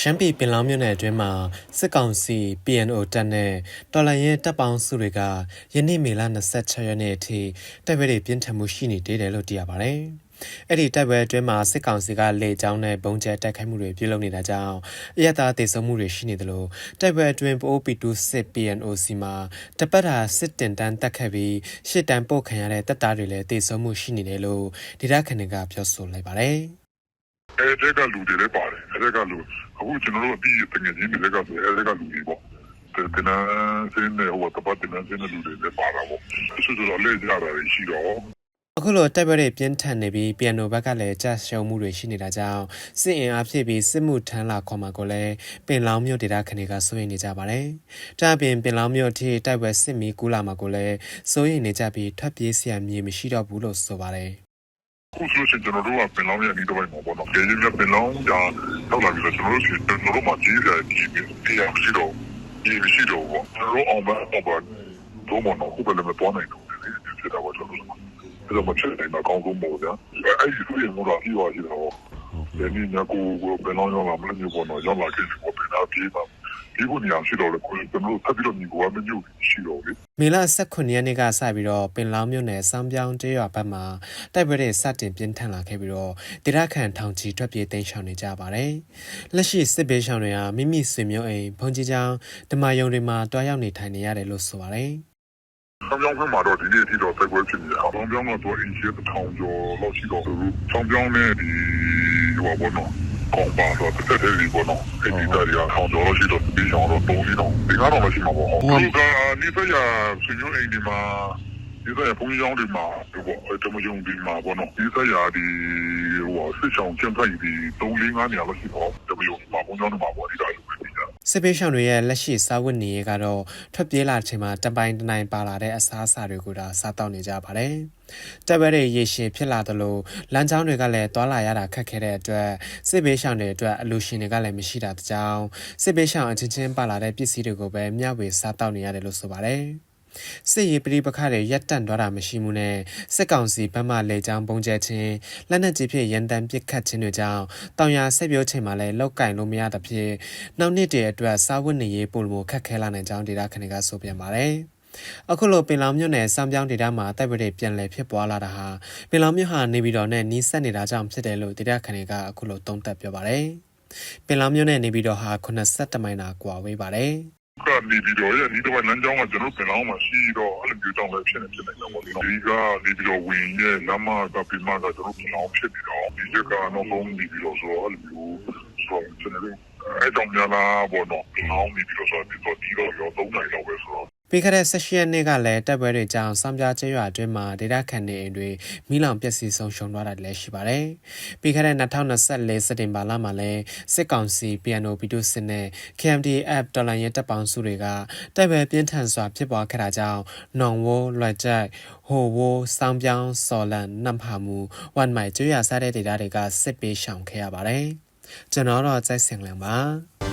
ရှမ်းပြည်ပင်လောင်းမြို့နယ်အတွင်းမှာစစ်ကောင်စီ PNO တပ်နဲ့တော်လှန်ရေးတပ်ပေါင်းစုတွေကယနေ့မေလ26ရက်နေ့အထိတိုက်ပွဲတွေပြင်းထန်မှုရှိနေသေးတယ်လို့သိရပါတယ်။အဲ့ဒီတိုက်ပွဲအတွင်းမှာစစ်ကောင်စီကလေကြောင်းနဲ့ဘုံကျဲတိုက်ခိုက်မှုတွေပြုလုပ်နေတာကြောင့်အရသာဒေဆုံးမှုတွေရှိနေတယ်လို့တိုက်ပွဲအတွင်းပိုးပီတူစစ် PNOC မှာတပတ်တာစစ်တင်တန်းတက်ခတ်ပြီးရှစ်တန်းပို့ခံရတဲ့တပ်သားတွေလည်းဒေဆုံးမှုရှိနေတယ်လို့ဒေသခံတွေကပြောဆိုလိုက်ပါတယ်။ အဲတဲ့ကလူတွေလည်းပါတယ်အဲတဲ့ကလူအခုကျွန်တော်တို့အပြီးတကယ်ချင်းတွေကဆိုအဲတဲ့ကလူတွေပေါ့တနန်းစင်းနဲ့ဟိုတပတ်တနန်းစင်းတဲ့လူတွေလည်းပါတာပေါ့ဆိုတော့လေကြတာရှိတော့အခုလိုတိုက်ပွဲတွေပြင်းထန်နေပြီးပီယနိုဘက်ကလည်းကြာရှုံမှုတွေရှိနေတာကြောင့်စစ်အင်အားဖြည့်ပြီးစစ်မှုထမ်းလာခေါ်မှာကိုလည်းပင်လောင်းမြို့ဒေသခံတွေကစိုးရိမ်နေကြပါတယ်။ဒါ့အပြင်ပင်လောင်းမြို့အထိတိုက်ပွဲစစ်မီကူလာမှာကိုလည်းစိုးရိမ်နေကြပြီးထွက်ပြေးစရာမြေမရှိတော့ဘူးလို့ဆိုပါတယ်။ ခုဆိုရှင်ကျွန်တော်တို့ကပင်လောင်းရဲ့အနီးတစ်ဝိုက်မှာပေါ့နော်။ကြေးရပင်လောင်းကြာထောက်လာပြီးတော့ကျွန်တော်တို့ရှင်ကျွန်တော်တို့မှာကြီးရကြီးပြီးတရားရှိတော့ဒီရှိတော့ပေါ့ကျွန်တော်တို့အောင်မအောင်ပါတော့မနော်ခုပဲလည်းမတော်နိုင်ဘူးဖြစ်တာပေါ့ကျွန်တော်တို့။ဒါမှမဖြစ်နိုင်တော့ကောင်းဆုံးပေါ့ဗျာ။အဲ့ဒီဆိုရင်တော့ပြီးသွားပြီတော့။ဒီနေ့ညကိုပင်လောင်းရောက်လာမလို့ပေါ့နော်ရောက်လာခဲ့ပြီပေါ့ပင်သားပြေးပါ ဒီခုနေရာရှိတော့လေကိုကျွန်တော်တို့ထပ်ပြီးတော့ညီကိုကမညှို့ရှိတော့လေမေလ18ရက်နေ့ကစပြီးတော့ပင်လောင်းမြို့နယ်စမ်းပြောင်းကျေးရွာဘက်မှာတိုက်ပွဲတွေစတင်ပြင်းထန်လာခဲ့ပြီးတော့ဒေသခံထောင်ချီထွက်ပြေးတိမ်းရှောင်နေကြပါတယ်။လက်ရှိစစ်ဘေးရှောင်တွေဟာမိမိဆွေမျိုးအိမ်ဘုံကြီးကျောင်းဓမ္မယုံတွေမှာတွားရောက်နေထိုင်နေရတယ်လို့ဆိုပါတယ်။။ဆောင်းပြောင်းခွင့်မှာတော့ဒီနေ့အထိတော့တိုက်ပွဲဖြစ်နေတာ။ဆောင်းပြောင်းကတော့အင်ရှီတစ်ထောင်ကျော်လောက်ရှိတော့သူဆောင်းပြောင်းနဲ့ဒီဟိုပါဘောနော်။ ကောင်းပါတော့တစ်သက်တည်းဒီဘောနော်။အဲဒီတရီကထောင်ကျော်လောက်ရှိတော့ဒီဆောင်တော့3လေးတော့ဒီကတော့မရှိမှာပေါ့။ဒီကနေစရာဆွေမျိုးအိမ်ဒီမှာဒီစရာဘုံကြောင်းဒီမှာဒီဘောအဲတမယုံဒီမှာဘောနော်။ဒီစရာဒီဟိုစစ်ဆောင်ကျန်ဖိုက်ဒီ3လေး5နေရာလောက်ရှိတော့တမယုံမှာဘုံကြောင်းဒီမှာပေါ့ဒီတိုင်းလို့ပြောတာ စစ်ပေးရှောင်တွေရဲ့လက်ရှိစားဝတ်နေရေးကတော့ထွက်ပြေးလာချိန်မှာတပိုင်းတနိုင်ပါလာတဲ့အစားအစာတွေကိုဒါစားတောက်နေကြပါတယ်။တပ်ဘဲတွေရေရှည်ဖြစ်လာသလိုလမ်းကြောင်းတွေကလည်းတွာလာရတာခက်ခဲတဲ့အတွက်စစ်ပေးရှောင်တွေအတွက်အလူရှင်တွေကလည်းမရှိတာကြောင်းစစ်ပေးရှောင်အချင်းချင်းပါလာတဲ့ပစ္စည်းတွေကိုပဲမျှဝေစားတောက်နေရတယ်လို့ဆိုပါတယ်။ စစ်ရေးပဋိပက္ခတွေရပ်တန့်သွားတာမရှိမှုနဲ့စစ်ကောင်စီဘက်မှလေကြောင်းပုံကျဲခြင်းလက်နက်ကြီးဖြင့်ရန်တမ်းပစ်ခတ်ခြင်းတွေကြောင့်တောင်ယာဆက်ပြိုးချိန်မှာလည်းလောက်ကင်လို့မရသဖြင့်နောက်နှစ်တည်းအတွက်စားဝတ်နေရေးပိုလိုခက်ခဲလာနိုင်ကြောင်းဒေတာခဏကဆိုပြန်ပါတယ်။အခုလိုပင်လောင်မြို့နယ်စံပြောင်းဒေတာမှာတိုက်ပွဲတွေပြန်လည်ဖြစ်ပွားလာတာဟာပင်လောင်မြို့ဟာနေပြည်တော်နဲ့နီးစပ်နေတာကြောင့်ဖြစ်တယ်လို့ဒေတာခဏကအခုလိုသုံးသပ်ပြောပါတယ်။ပင်လောင်မြို့နယ်နေပြည်တော်ဟာ82မိုင်နာကွာဝေးပါတယ်။ ကနေပြီးတော့ရဲ့ဒီတော့လမ်းကြောင်းကကျွန်တော်ပြန်အောင်မှရှိတော့အဲ့လိုမျိုးကြောင့်လည်းဖြစ်နေဖြစ်နေတော့ပေါ့နော်ဒီကနေပြီးတော့ဝင်ရဲ့လမ်းမကပြမကကျွန်တော်ပြန်အောင်ဖြစ်ပြီးတော့ဒီကကတော့လုံးနေပြီးတော့ဆိုတော့အဲ့လိုမျိုးဆိုတော့ကျွန်တော်အဲ့တော့များလာပေါ့နော်ပြန်အောင်နေပြီးတော့ဆိုတော့ဒီတော့ရောသုံးနိုင်တော့ပဲဆိုတော့ ပြီးခဲ့တဲ့16ရက်နေ့ကလည်းတပ်ပွဲတွေကြောင့်စံပြားကျေးရွာအတွင်းမှာဒေတာခန်နေအိမ်တွေမိလောင်ပျက်စီးဆုံးရှုံးသွားတာလည်းရှိပါတယ်။ပြီးခဲ့တဲ့2024စက်တင်ဘာလမှာလည်းစစ်ကောင်စီ PNO ပီတုစစ်နဲ့ KMDF တော်လန်ရဲတပ်ပေါင်းစုတွေကတပ်ပွဲပြင်းထန်စွာဖြစ်ပွားခဲ့တာကြောင့်နောင်ဝိုးလွှတ်ကြိုက်ဟိုဝိုးစောင်းပြောင်းစော်လန်နမ်ဖာမူဝန်မိုင်ကျွေးရစားတဲ့ဒေတာတွေကစစ်ပေးရှောင်ခဲ့ရပါတယ်။ကျွန်တော်တော့ကြိုက်စင်လန်ပါ။